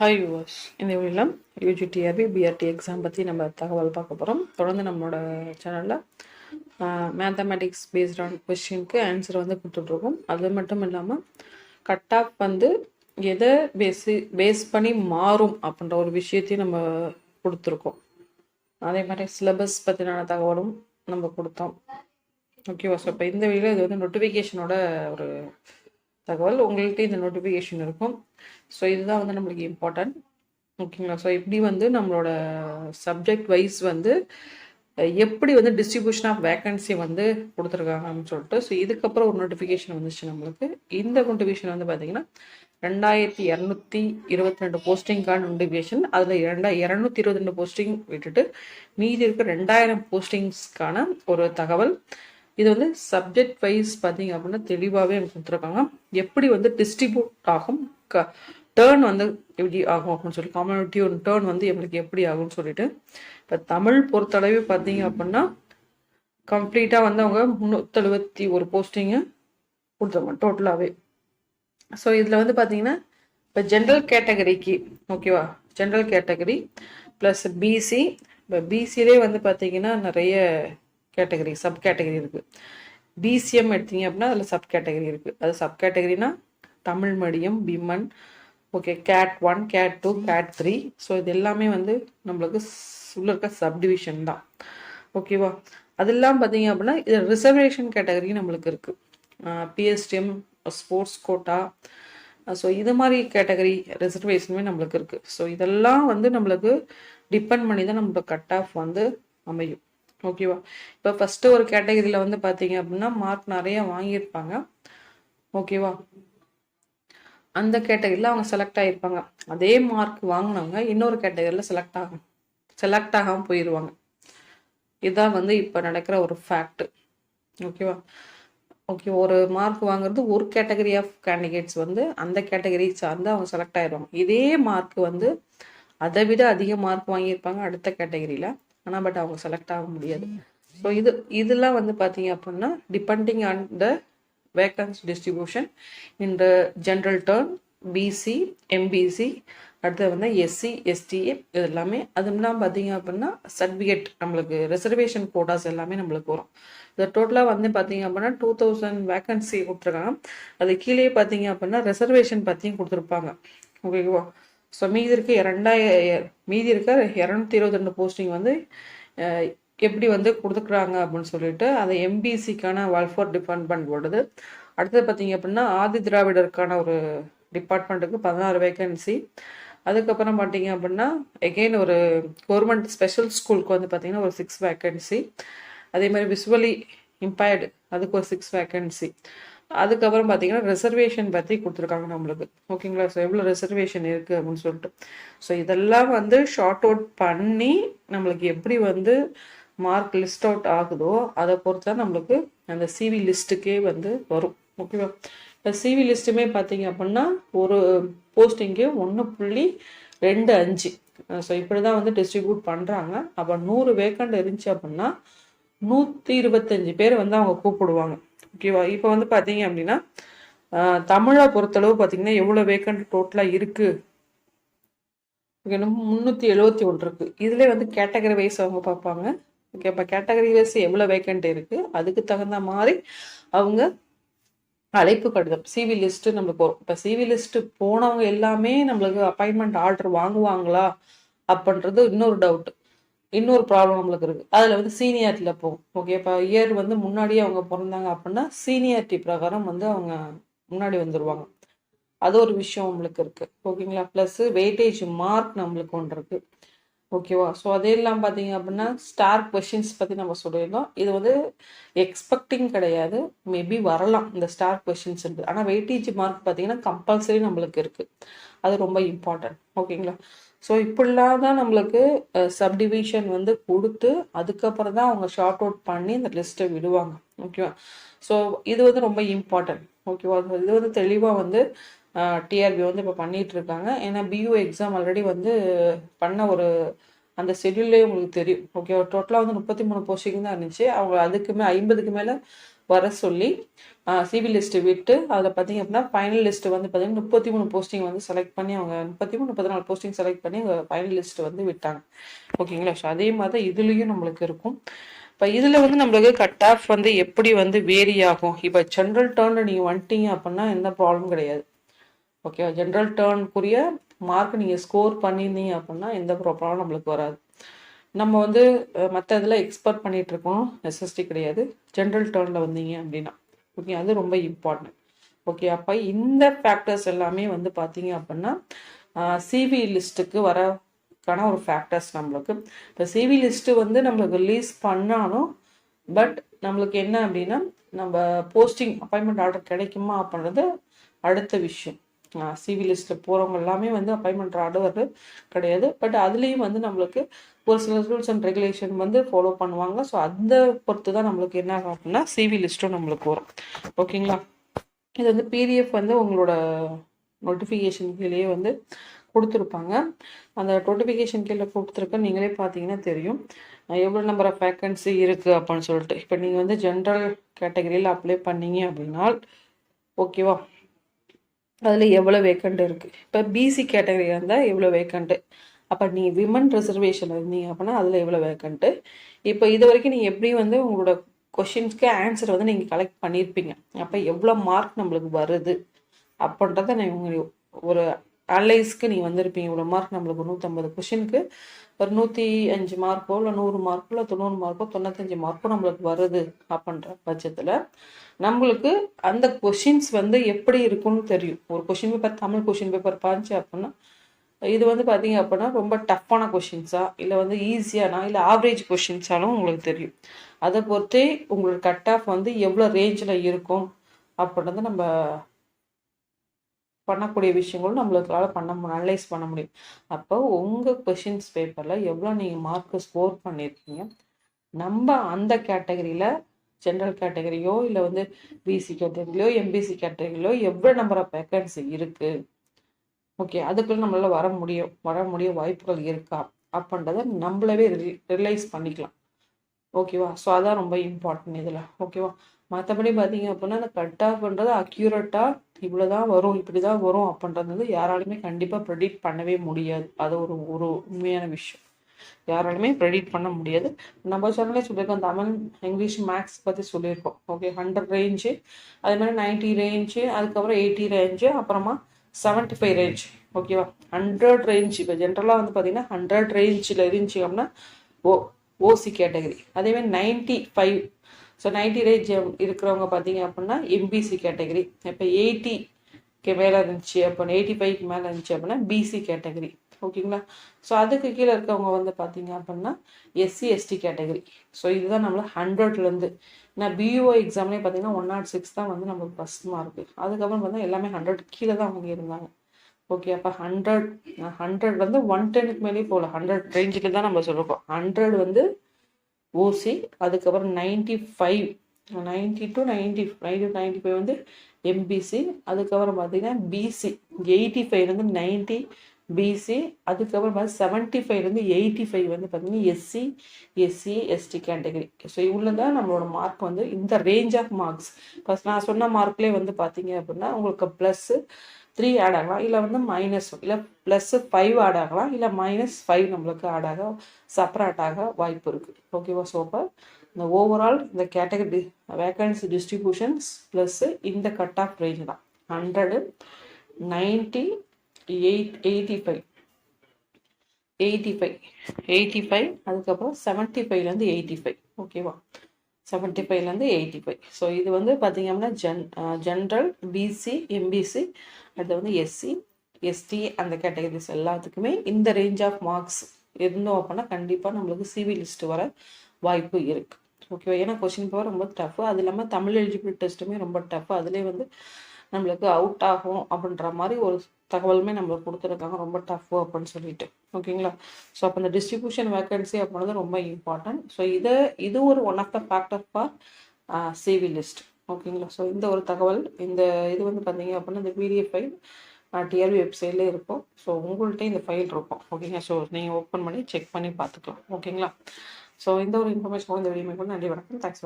Hi viewers இந்த வீடியோவில் UGTRB BRT exam பற்றி நம்ம தகவல் பார்க்க போகிறோம் தொடர்ந்து நம்மளோட சேனலில் மேத்தமேட்டிக்ஸ் பேஸ்ட் ஆன் கொஸ்டினுக்கு ஆன்சர் வந்து கொடுத்துட்ருக்கோம். அது மட்டும் இல்லாமல் கட் ஆஃப் வந்து எதை பேஸு பேஸ் பண்ணி மாறும் அப்படின்ற ஒரு விஷயத்தையும் நம்ம கொடுத்துருக்கோம். அதே மாதிரி சிலபஸ் பற்றினான தகவலும் நம்ம கொடுத்தோம். ஓகேவா ஸோ இப்போ இந்த வீடியோ இது வந்து நோட்டிஃபிகேஷனோட ஒரு தகவல் உங்கள்கிட்ட இந்த நோட்டிஃபிகேஷன் இருக்கும். ஸோ இதுதான் வந்து நம்மளுக்கு இம்பார்ட்டன்ட் ஓகேங்களா ஸோ இப்படி வந்து நம்மளோட சப்ஜெக்ட் வைஸ் வந்து எப்படி வந்து டிஸ்ட்ரிபியூஷன் ஆஃப் வேக்கன்சி வந்து கொடுத்துருக்காங்கன்னு சொல்லிட்டு ஸோ இதுக்கப்புறம் ஒரு நோட்டிஃபிகேஷன் வந்துச்சு நம்மளுக்கு. இந்த நோட்டிஃபிகேஷன் வந்து பார்த்தீங்கன்னா ரெண்டாயிரத்தி இரநூத்தி இருபத்தி ரெண்டு போஸ்டிங்கான நோட்டிஃபிகேஷன் அதில் இரண்டா இரநூத்தி இருபத்தி ரெண்டு போஸ்டிங் விட்டுட்டு மீதி இருக்க ரெண்டாயிரம் போஸ்டிங்ஸ்க்கான ஒரு தகவல். இது வந்து சப்ஜெக்ட் வைஸ் பார்த்தீங்க அப்படின்னா தெளிவாகவே எனக்கு கொடுத்துருக்காங்க. எப்படி வந்து டிஸ்ட்ரிபியூட் ஆகும்? க டேர்ன் வந்து எப்படி ஆகும் அப்படின்னு சொல்லி கம்யூனிட்டி ஒரு டேர்ன் வந்து எங்களுக்கு எப்படி ஆகும்னு சொல்லிட்டு. இப்போ தமிழ் பொறுத்தளவு பார்த்தீங்க அப்படின்னா கம்ப்ளீட்டாக வந்து அவங்க முந்நூற்றெழுபத்தி ஒரு போஸ்டிங்கு கொடுத்துருவாங்க டோட்டலாகவே ஸோ இதில் வந்து பார்த்தீங்கன்னா இப்போ ஜென்ரல் கேட்டகரிக்கு ஓகேவா ஜென்ரல் கேட்டகரி ப்ளஸ் பிசி இப்போ பிசிலே வந்து பார்த்தீங்கன்னா நிறைய கேட்டகரி சப் கேட்டகரி இருக்குது பிசிஎம் எடுத்தீங்க அப்படின்னா அதில் சப் கேட்டகரி இருக்குது அது sub கேட்டகரினா Tamil medium women okay cat one cat two cat three so இது எல்லாமே வந்து நம்மளுக்கு உள்ள இருக்க சப்டிவிஷன் தான். ஓகேவா அதெல்லாம் பார்த்தீங்க அப்படின்னா இது ரிசர்வேஷன் கேட்டகரி நம்மளுக்கு இருக்குது பிஎஸ்டிஎம் ஸ்போர்ட்ஸ் கோட்டா ஸோ இது மாதிரி கேட்டகரி ரிசர்வேஷனுமே நம்மளுக்கு இருக்குது ஸோ இதெல்லாம் வந்து நம்மளுக்கு டிபெண்ட் பண்ணி தான் நம்மளோட கட் ஆஃப் வந்து அமையும். ஓகேவா இப்போ ஃபஸ்ட்டு ஒரு கேட்டகரியில் வந்து பார்த்தீங்க அப்படின்னா மார்க் நிறைய வாங்கியிருப்பாங்க. ஓகேவா அந்த கேட்டகரியில் அவங்க செலக்ட் ஆகியிருப்பாங்க அதே மார்க் வாங்கினவங்க இன்னொரு கேட்டகரியில் செலக்ட் ஆகும் செலக்ட் ஆகாமல் போயிடுவாங்க இதுதான் வந்து இப்போ நடக்கிற ஒரு ஃபேக்ட் ஓகேவா ஓகே ஒரு மார்க் வாங்குறது ஒரு கேட்டகரி ஆஃப் கேண்டிடேட்ஸ் வந்து அந்த கேட்டகரி சார்ந்து அவங்க செலக்ட் ஆயிடுவாங்க இதே மார்க் வந்து அதை விட அதிக மார்க் வாங்கியிருப்பாங்க அடுத்த கேட்டகரியில் ஆனால் பட் அவங்க செலக்ட் ஆக முடியாது. ஸோ இது இதெல்லாம் வந்து பார்த்தீங்க அப்படின்னா depending on the vacancy distribution in the general turn BC MBC அடுத்தது வந்து எஸ்சி எஸ்டிஏ இது எல்லாமே அதுலாம் இல்லாமல் பார்த்தீங்க அப்படின்னா சர்டிஃபிகேட் நம்மளுக்கு ரிசர்வேஷன் கோட்டாஸ் எல்லாமே நம்மளுக்கு வரும். இது டோட்டலாக வந்து பார்த்தீங்க அப்படின்னா டூ தௌசண்ட் வேக்கன்சி கொடுத்துருக்காங்க. அது கீழே பார்த்தீங்க அப்படின்னா ரிசர்வேஷன் பற்றியும் கொடுத்துருப்பாங்க. ஓகேவா ஸோ மீதி இருக்க ரெண்டாயிர மீதி இருக்க இரநூத்தி இருபத்தி ரெண்டு போஸ்டிங் வந்து எப்படி வந்து கொடுத்துக்குறாங்க அப்படின்னு சொல்லிட்டு அதை எம்பிசிக்கான வெல்ஃபேர் டிபார்ட்மெண்ட் ஓடுது அடுத்தது பார்த்தீங்க அப்படின்னா ஆதி திராவிடருக்கான ஒரு டிபார்ட்மெண்ட்டுக்கு பதினாறு வேகன்சி அதுக்கப்புறம் பார்த்தீங்க அப்படின்னா எகெயின் ஒரு கவர்மெண்ட் ஸ்பெஷல் ஸ்கூலுக்கு வந்து பார்த்தீங்கன்னா ஒரு சிக்ஸ் வேகன்சி அதே மாதிரி விசுவலி இம்பேர்டு அதுக்கு ஒரு சிக்ஸ் வேகன்சி அதுக்கப்புறம் பார்த்தீங்கன்னா ரிசர்வேஷன் பற்றி கொடுத்துருக்காங்க நம்மளுக்கு. ஓகேங்களா? ஸோ எவ்வளோ ரிசர்வேஷன் இருக்குது அப்படின்னு சொல்லிட்டு. ஸோ இதெல்லாம் வந்து ஷார்ட் அவுட் பண்ணி நம்மளுக்கு எப்படி வந்து மார்க் லிஸ்ட் அவுட் ஆகுதோ அதை பொறுத்து தான் நம்மளுக்கு அந்த சிவி லிஸ்ட்டுக்கே வந்து வரும். ஓகேவா? இப்போ சிவி லிஸ்ட்டுமே பார்த்தீங்க அப்படின்னா ஒரு போஸ்டிங்கு ஒன்று புள்ளி ரெண்டு அஞ்சு. ஸோ இப்படி தான் வந்து டிஸ்ட்ரிபியூட் பண்ணுறாங்க அப்போ நூறு வேக்கண்ட் இருந்துச்சு அப்படின்னா நூற்றி இருபத்தஞ்சு பேர் வந்து அவங்க கூப்பிடுவாங்க. ஓகேவா? இப்போ வந்து பார்த்தீங்க அப்படின்னா தமிழை பொறுத்தளவு பார்த்தீங்கன்னா எவ்வளோ வேக்கண்ட் டோட்டலாக இருக்குது ஓகே முந்நூற்றி எழுபத்தி ஒன்று இருக்குது இதில் வந்து கேட்டகரி வைஸ் அவங்க பார்ப்பாங்க. ஓகே இப்போ கேட்டகரி வைஸ் எவ்வளோ வேக்கண்ட் இருக்குது அதுக்கு தகுந்த மாதிரி அவங்க அழைப்பு கடிதம் சிவி லிஸ்ட்டு நம்மளுக்கு வரும் இப்போ சிவி லிஸ்ட்டு போனவங்க எல்லாமே நம்மளுக்கு அப்பாயின்மெண்ட் ஆர்டர் வாங்குவாங்களா? அப்படின்றது இன்னொரு டவுட் இன்னொரு ப்ராப்ளம் நம்மளுக்கு இருக்குது அதில் வந்து சீனியாரிட்டியில் போகும் ஓகே இப்போ இயர் வந்து முன்னாடியே அவங்க பிறந்தாங்க அப்படின்னா சீனியாரிட்டி பிரகாரம் வந்து அவங்க முன்னாடி வந்துடுவாங்க அது ஒரு விஷயம் நம்மளுக்கு இருக்குது ஓகேங்களா? ப்ளஸ்ஸு வெயிட்டேஜ் மார்க் நம்மளுக்கு ஒன்று இருக்குது ஓகேவா ஸோ அதெல்லாம் பார்த்தீங்க அப்படின்னா ஸ்டார் கொஷின்ஸ் பற்றி நம்ம சொல்லியிருந்தோம். இது வந்து எக்ஸ்பெக்டிங் கிடையாது. மேபி வரலாம் இந்த ஸ்டார் கொஷின்ஸ் ஆனால் வெயிட்டேஜ் மார்க் பார்த்தீங்கன்னா கம்பல்சரி நம்மளுக்கு இருக்குது அது ரொம்ப இம்பார்ட்டன்ட் ஓகேங்களா? ஸோ இப்படிலாம் தான் நம்மளுக்கு சப்டிவிஷன் வந்து கொடுத்து அதுக்கப்புறம் தான் அவங்க ஷார்ட் அவுட் பண்ணி இந்த லிஸ்ட்டை விடுவாங்க. ஓகேவா ஸோ இது வந்து ரொம்ப இம்பார்ட்டன்ட் ஓகேவா இது வந்து தெளிவாக வந்து டிஆர்பி வந்து இப்போ பண்ணிகிட்டு இருக்காங்க ஏன்னா பியூ எக்ஸாம் ஆல்ரெடி வந்து பண்ண ஒரு அந்த ஷெடியூல்லே உங்களுக்கு தெரியும். ஓகே டோட்டலாக வந்து முப்பத்தி மூணு போஸ்டிங் தான் இருந்துச்சு. அவங்க அதுக்குமே ஐம்பதுக்கு மேலே வர சொல்லி சிவி லிஸ்ட்டு விட்டு அதில் பார்த்தீங்க அப்படின்னா ஃபைனல் லிஸ்ட்டு வந்து பார்த்தீங்கன்னா முப்பத்தி மூணு போஸ்டிங் வந்து செலக்ட் பண்ணி அவங்க முப்பத்தி மூணு முப்பத்தி நாலு போஸ்டிங் செலக்ட் பண்ணி அவங்க ஃபைனல் லிஸ்ட்டு வந்து விட்டாங்க. ஓகேங்களா ஸோ அதே மாதிரி தான் இதுலேயும் நம்மளுக்கு இருக்கும். இப்போ இதில் வந்து நம்மளுக்கு கட் ஆஃப் வந்து எப்படி வந்து வேரி ஆகும்? இப்போ ஜென்ரல் டேர்னில் நீங்கள் வந்துட்டீங்க அப்படின்னா எந்த ப்ராப்ளம் கிடையாது. ஓகேவா ஜென்ரல் டேர்னுக்குரிய மார்க் நீங்கள் ஸ்கோர் பண்ணியிருந்தீங்க அப்படின்னா எந்த ப்ராப்ளமும் நம்மளுக்கு வராது. நம்ம வந்து மற்ற இதில் எக்ஸ்பர்ட் பண்ணிகிட்டு இருக்கோம் நெசசிட்டி கிடையாது. ஜென்ரல் டேர்னில் வந்தீங்க அப்படின்னா. ஓகே அது ரொம்ப இம்பார்ட்டன்ட் ஓகே அப்போ இந்த ஃபேக்டர்ஸ் எல்லாமே வந்து பார்த்தீங்க அப்படின்னா சிவி லிஸ்ட்டுக்கு வரக்கான ஒரு ஃபேக்டர்ஸ் நம்மளுக்கு. இப்போ சிவி லிஸ்ட்டு வந்து நம்மளுக்கு ரிலீஸ் பண்ணாலும் பட் நம்மளுக்கு என்ன அப்படின்னா நம்ம போஸ்டிங் அப்பாயின்மெண்ட் ஆர்டர் கிடைக்குமா அப்படின்றது அடுத்த விஷயம். சிவி லிஸ்ட்டில் போகிறவங்க எல்லாமே வந்து அப்பாயின்மெண்ட் ஆர்டர் கிடையாது. பட் அதுலேயும் வந்து நம்மளுக்கு ஒரு சில ரூல்ஸ் அண்ட் ரெகுலேஷன் வந்து ஃபாலோ பண்ணுவாங்க. ஸோ அந்த பொறுத்து தான் நம்மளுக்கு என்ன ஆகும் அப்படின்னா சிவி லிஸ்ட்டும் நம்மளுக்கு வரும். ஓகேங்களா இது வந்து பிடிஎஃப் வந்து உங்களோட நோட்டிஃபிகேஷன் கீழே வந்து கொடுத்துருப்பாங்க. அந்த நோட்டிஃபிகேஷன் கீழே கொடுத்துருக்க நீங்களே பார்த்தீங்கன்னா தெரியும். எவ்வளோ நம்பர் ஆஃப் வேக்கன்சி இருக்குது அப்படின்னு சொல்லிட்டு. இப்போ நீங்கள் வந்து ஜென்ரல் கேட்டகரியில் அப்ளை பண்ணீங்க அப்படின்னா ஓகேவா அதில் எவ்வளோ வேக்கண்ட் இருக்குது இப்போ பிசி கேட்டகரியாக இருந்தால் எவ்வளோ வேக்கண்ட்டு அப்போ நீங்கள் விமன் ரிசர்வேஷன் இருந்தீங்க அப்படின்னா அதில் எவ்வளோ வேக்கன்ட்டு இப்போ இது வரைக்கும் நீங்கள் எப்படி வந்து உங்களோட கொஷின்ஸ்க்கு ஆன்சர் வந்து நீங்கள் கலெக்ட் பண்ணியிருப்பீங்க அப்போ எவ்வளோ மார்க் நம்மளுக்கு வருது அப்படின்றத நான் ஒரு அலைஸ்க்கு நீங்கள் வந்திருப்பீங்க. இவ்வளோ மார்க் நம்மளுக்கு நூற்றம்பது கொஷினுக்கு ஒரு நூற்றி அஞ்சு மார்க்கோ இல்லை நூறு மார்க்கோ இல்லை தொண்ணூறு மார்க்கோ தொண்ணூத்தஞ்சு மார்க்கோ நம்மளுக்கு வருது அப்படின்ற பட்சத்தில் நம்மளுக்கு அந்த கொஷின்ஸ் வந்து எப்படி இருக்குன்னு தெரியும். ஒரு question paper Tamil question paper பாஞ்சு அப்படின்னா இது வந்து பார்த்தீங்க அப்படின்னா ரொம்ப டஃப்பான கொஷின்ஸா இல்லை வந்து ஈஸியானா இல்லை ஆவரேஜ் கொஷின்ஸாலும் உங்களுக்கு தெரியும். அதை பொறுத்தே உங்களோட கட் ஆஃப் வந்து எவ்வளோ ரேஞ்சில் இருக்கும் அப்படின்றத நம்ம பண்ணக்கூடிய விஷயங்களும் நம்மளுக்கால பண்ண அனலைஸ் பண்ண முடியும். அப்போ உங்கள் கொஷின்ஸ் பேப்பரில் எவ்வளோ நீங்கள் மார்க்கு ஸ்கோர் பண்ணியிருக்கீங்க நம்ம அந்த கேட்டகரியில் ஜென்ரல் கேட்டகரியோ இல்லை வந்து பிசி கேட்டகரியிலோ எம்பிசி கேட்டகரியிலோ எவ்வளோ நம்பர் ஆஃப் வேக்கன்சி இருக்குது ஓகே அதுக்குள்ள நம்மளால் வர முடியும். வர முடிய வாய்ப்புகள் இருக்கா? அப்படின்றத நம்மளவே ரிலைஸ் பண்ணிக்கலாம். ஓகேவா ஸோ அதான் ரொம்ப இம்பார்ட்டன்ட் இதில். ஓகேவா மற்றபடி பார்த்தீங்க அப்படின்னா அந்த கட் ஆஃப்ன்றது அக்யூரேட்டாக இவ்வளோ தான் வரும் இப்படி தான் வரும் அப்படின்றது வந்து யாராலுமே கண்டிப்பாக ப்ரெடிக்ட் பண்ணவே முடியாது. அது ஒரு ஒரு உண்மையான விஷயம். யாராலுமே ப்ரெடிக்ட் பண்ண முடியாது. நம்ம சேனலே சொல்லியிருக்கோம் தமிழ் இங்கிலீஷ் மேக்ஸ் பற்றி சொல்லியிருக்கோம். ஓகே ஹண்ட்ரட் ரேஞ்சு அதே மாதிரி நைன்ட்டி ரேஞ்சு அதுக்கப்புறம் எயிட்டி ரேஞ்சு அப்புறமா செவன்ட்டி ஃபைவ் ரேஞ்ச் ஓகேவா ஹண்ட்ரட் ரேஞ்ச் இப்போ ஜென்ரலாக வந்து பார்த்தீங்கன்னா ஹண்ட்ரட் ரேஞ்சில் இருந்துச்சு அப்படின்னா ஓ ஓசி கேட்டகரி அதேமாதிரி ninety five so ninety range இருக்கிறவங்க பார்த்தீங்க அப்படின்னா எம்பிசி கேட்டகரி இப்போ எயிட்டிக்கு மேலே இருந்துச்சு அப்போ எயிட்டி ஃபைவ்க்கு மேலே இருந்துச்சு அப்படின்னா பிசி கேட்டகரி ஓகேங்களா? ஸோ அதுக்கு கீழே இருக்கவங்க வந்து பார்த்தீங்க அப்படின்னா எஸ்சி எஸ்டி கேட்டகரி ஸோ இதுதான் நம்மள ஹண்ட்ரட்லேருந்து நான் பியூஓ எக்ஸாம்லேயே பார்த்தீங்கன்னா ஒன் நாட் சிக்ஸ் தான் வந்து நம்மளுக்கு ஃபஸ்ட் மார்க்கு அதுக்கப்புறம் பார்த்தா எல்லாமே ஹண்ட்ரட் கீழே தான் அவங்க இருந்தாங்க. ஓகே அப்போ ஹண்ட்ரட் ஹண்ட்ரட் வந்து ஒன் டென்னுக்கு மேலேயே போகல. ஹண்ட்ரட் ரேஞ்சில் தான் நம்ம சொல்லியிருக்கோம் ஹண்ட்ரட் வந்து ஓசி அதுக்கப்புறம் ninety five ninety to ninety ninety ninety five வந்து எம்பிசி அதுக்கப்புறம் பார்த்தீங்கன்னா பிசி எயிட்டி ஃபைவ்லேருந்து நைன்ட்டி பிசி அதுக்கப்புறம் பார்த்தா செவன்ட்டி ஃபைவ்லேருந்து எயிட்டி ஃபைவ் வந்து பார்த்தீங்கன்னா SC SC ST category so இவ்வளோ தான் நம்மளோட மார்க் வந்து இந்த ரேஞ்ச் ஆஃப் மார்க்ஸ் ஃபஸ்ட் நான் சொன்ன மார்க்லேயே வந்து பார்த்தீங்க அப்படின்னா உங்களுக்கு ப்ளஸ்ஸு த்ரீ ஆட் ஆகலாம். இல்லை வந்து மைனஸ் இல்லை ப்ளஸ்ஸு ஃபைவ் ஆட் ஆகலாம். இல்லை மைனஸ் ஃபைவ் நம்மளுக்கு ஆட் ஆக செப்பரேட் ஆக வாய்ப்பு இருக்குது ஓகேவா சோப்பர் இந்த ஓவரால் இந்த கேட்டகரி வேக்கன்சி டிஸ்ட்ரிபியூஷன்ஸ் ப்ளஸ்ஸு இந்த கட் ஆஃப் ரேஞ்ச் தான். Hundred ninety eight eighty five eighty five eighty five அதுக்கப்புறம் செவன்ட்டி ஃபைவ்லேருந்து எயிட்டி ஃபைவ் ஓகேவா செவன்ட்டி ஃபைவ்லேருந்து எயிட்டி ஃபைவ் ஸோ இது வந்து பார்த்திங்க அப்படின்னா ஜென் ஜென்ரல் பிசி எம்பிசி அது வந்து எஸ்சி எஸ்டி அந்த கேட்டகரிஸ் எல்லாத்துக்குமே இந்த ரேஞ்ச் ஆஃப் மார்க்ஸ் இருந்தோம் அப்படின்னா கண்டிப்பாக நம்மளுக்கு சிவி லிஸ்ட் வர வாய்ப்பு இருக்குது ஓகேவா ஏன்னா கொஷின் பவர் ரொம்ப டஃப் அது இல்லாமல் தமிழ் எலிஜிபிள் டெஸ்ட்டுமே ரொம்ப டஃப் அதுலேயே வந்து நம்மளுக்கு அவுட் ஆகும் அப்படின்ற மாதிரி ஒரு தகவலுமே நம்மளுக்கு கொடுத்துருக்காங்க. ரொம்ப டஃப் அப்படின்னு சொல்லிட்டு. ஓகேங்களா? ஸோ அப்போ இந்த டிஸ்ட்ரிபியூஷன் வேக்கன்சி அப்படின்றது ரொம்ப இம்பார்ட்டன்ட் ஸோ இதை இது ஒரு one of the factor for CV list ஓகேங்களா? ஸோ இந்த ஒரு தகவல் இந்த இது வந்து பார்த்தீங்க அப்படின்னா இந்த பிடிஎஃப் ஃபைல் டிஆர்பி வெப்சைட்லேயே இருக்கும். ஸோ உங்கள்கிட்ட இந்த ஃபைல் இருக்கும். ஓகேங்களா? ஸோ நீங்கள் ஓப்பன் பண்ணி செக் பண்ணி பார்த்துக்கலாம். ஓகேங்களா? ஸோ இந்த ஒரு இன்ஃபர்மேஷன் இந்த வீடியோ நன்றி வணக்கம். தேங்க்ஸ்